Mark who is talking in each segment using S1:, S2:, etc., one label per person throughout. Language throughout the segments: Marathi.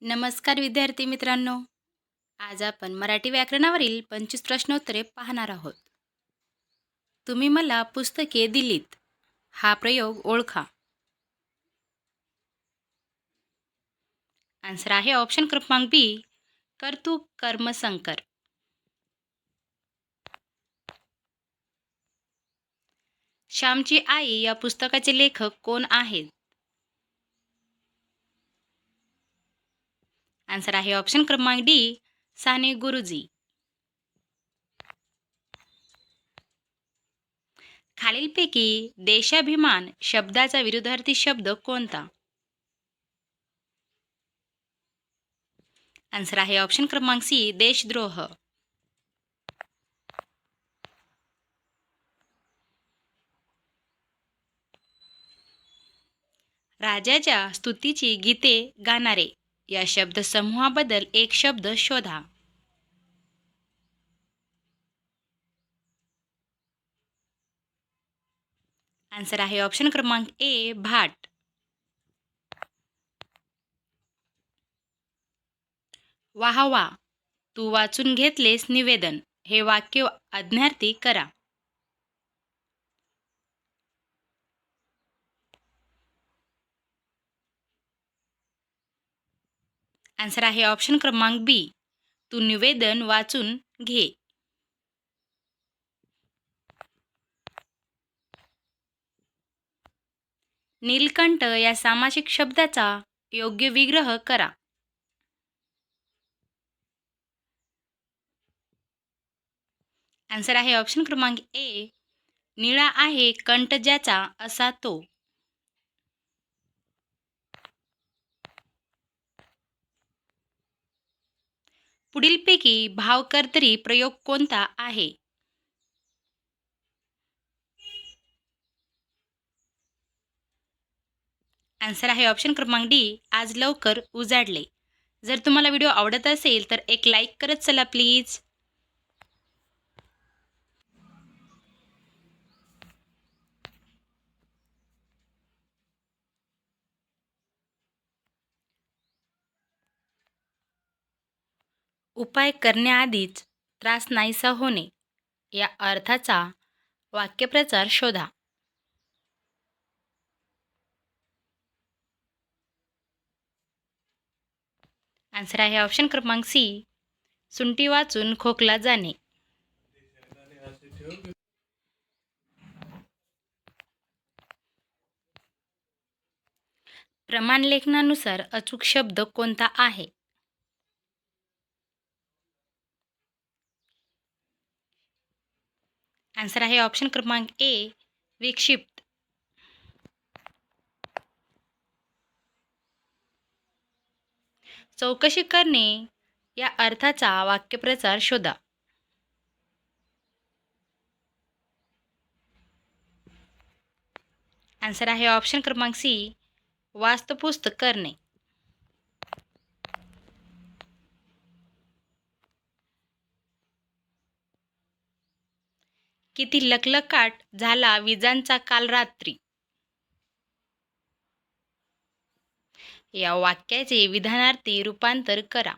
S1: नमस्कार विद्यार्थी मित्रांनो. आज आपण मराठी व्याकरणावरील पंचवीस प्रश्नोत्तरे पाहणार आहोत. तुम्ही मला पुस्तके दिलीत. हा प्रयोग ओळखा. आन्सर आहे ऑप्शन क्रमांक बी कर्तु कर्मसंकर. श्यामची आई या पुस्तकाचे लेखक कोण आहेत? आन्सर आहे ऑप्शन क्रमांक डी साने गुरुजी. खालीलपैकी देशाभिमान शब्दाचा विरुद्धार्थी शब्द कोणता? आन्सर आहे ऑप्शन क्रमांक सी देशद्रोह. राजाच्या स्तुतीची गीते गाणारे. या शब्दसमूहाबद्दल एक शब्द शोधा. आन्सर आहे ऑप्शन क्रमांक ए भाट. वाह वा तू वाचून घेतलेस निवेदन. हे वाक्य अज्ञार्थी करा. आन्सर आहे ऑप्शन क्रमांक बी. तू निवेदन वाचून घे. नीलकंठ या सामासिक शब्दाचा योग्य विग्रह करा. आन्सर आहे ऑप्शन क्रमांक ए. निळा आहे कंठ ज्याचा असा तो. पुढीलपैकी भावकर्तरी प्रयोग कोणता आहे? आन्सर आहे ऑप्शन क्रमांक डी आज लवकर उजाडले. जर तुम्हाला व्हिडिओ आवडत असेल तर एक लाईक करत चला प्लीज उपाय करण्याआधीच त्रास नाहीसा होणे या अर्थाचा वाक्यप्रचार शोधा. आन्सर आहे ऑप्शन क्रमांक सी सुंटी वाचून खोकला जाणे. प्रमाण लेखनानुसार अचूक शब्द कोणता आहे? आन्सर आहे ऑप्शन क्रमांक ए विक्षिप्त चौकशी करणे या अर्थाचा वाक्यप्रचार शोधा. आन्सर आहे ऑप्शन क्रमांक सी वास्तपुस्त करणे. किती लकलकाट झाला विजांचा काल रात्री? या वाक्याचे विधानार्थी रूपांतर करा.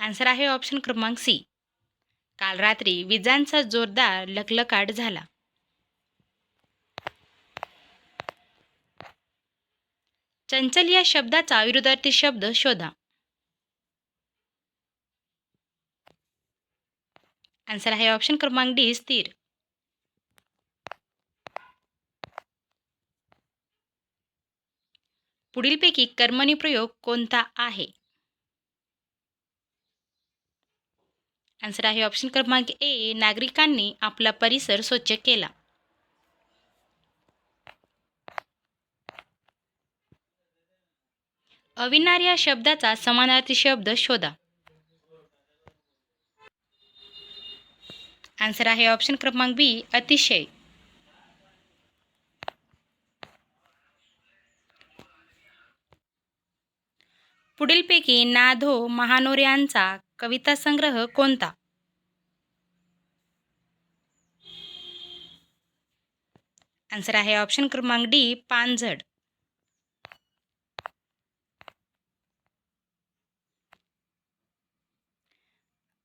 S1: आन्सर आहे ऑप्शन क्रमांक सी काल रात्री विजांचा जोरदार लकलकाट झाला. चंचल या शब्दाचा विरुद्धार्थी शब्द शोधा. आन्सर आहे ऑप्शन क्रमांक डी स्थिर. पुढीलपैकी कर्मणी प्रयोग कोणता आहे? आन्सर आहे ऑप्शन क्रमांक ए नागरिकांनी आपला परिसर स्वच्छ केला. अविनार या शब्दाचा समानार्थी शब्द शोधा. आन्सर आहे ऑप्शन क्रमांक बी अतिशय. पुढीलपैकी नाधो महानोऱ्यांचा कविता संग्रह कोणता? आन्सर आहे ऑप्शन क्रमांक डी पानझड.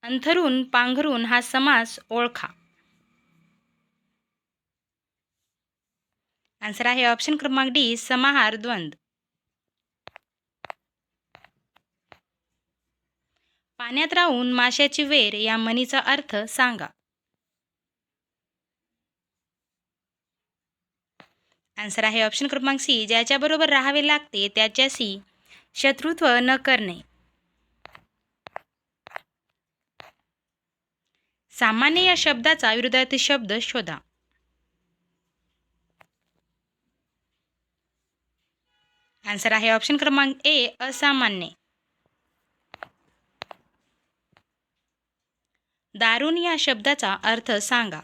S1: अंथरून पांघरून हा समास ओळखा. आन्सर आहे ऑप्शन क्रमांक डी समाहार द्वंद. पाण्यात राहून माशाची वेर या म्हणीचा अर्थ सांगा. आन्सर आहे ऑप्शन क्रमांक सी ज्याच्याबरोबर राहावे लागते त्याच्याशी शत्रुत्व न करणे. सामान्य या शब्दाचा विरोधार्थी शब्द शोधा. आन्सर आहे ऑप्शन क्रमांक ए असामान्य. दारुण या शब्दाचा अर्थ सांगा.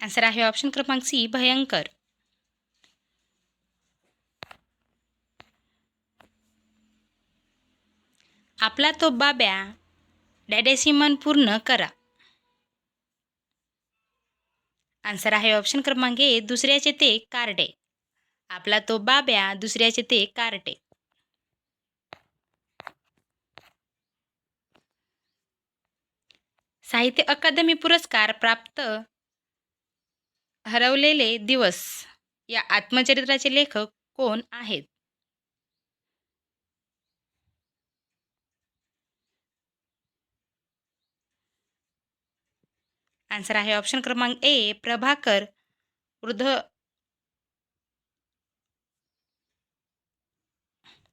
S1: आन्सर आहे ऑप्शन क्रमांक सी भयंकर. आपला तो बाब्या डॅडेसी मन पूर्ण करा. आन्सर आहे ऑप्शन क्रमांक ए दुसऱ्याचे ते कार्डे. आपला तो बाब्या दुसऱ्याचे ते कार्टे साहित्य अकादमी पुरस्कार प्राप्त हरवलेले दिवस. या आत्मचरित्राचे लेखक कोण आहेत? आन्सर आहे ऑप्शन क्रमांक ए प्रभाकर वृद्ध.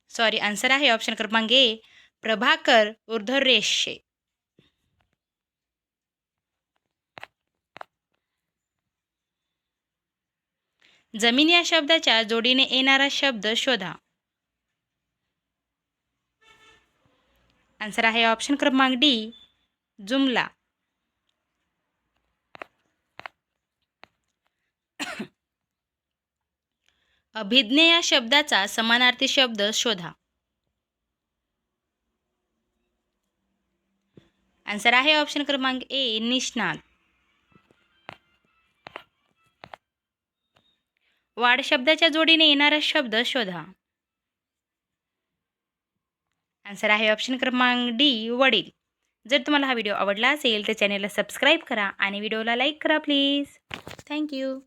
S1: सॉरी आन्सर आहे ऑप्शन क्रमांक ए प्रभाकर ऊर्ध्वरेषे जमीन या शब्दाच्या जोडीने येणारा शब्द शोधा. आन्सर आहे ऑप्शन क्रमांक डी जुमला. अभिज्ञ या शब्दाचा समानार्थी शब्द शोधा. आन्सर आहे ऑप्शन क्रमांक ए निष्णात. वाढ शब्दाच्या जोडीने येणारा शब्द शोधा. आन्सर आहे ऑप्शन क्रमांक डी वडील. जर तुम्हाला हा व्हिडिओ आवडला असेल तर चॅनेलला सबस्क्राईब करा आणि व्हिडिओला लाईक करा प्लीज थँक्यू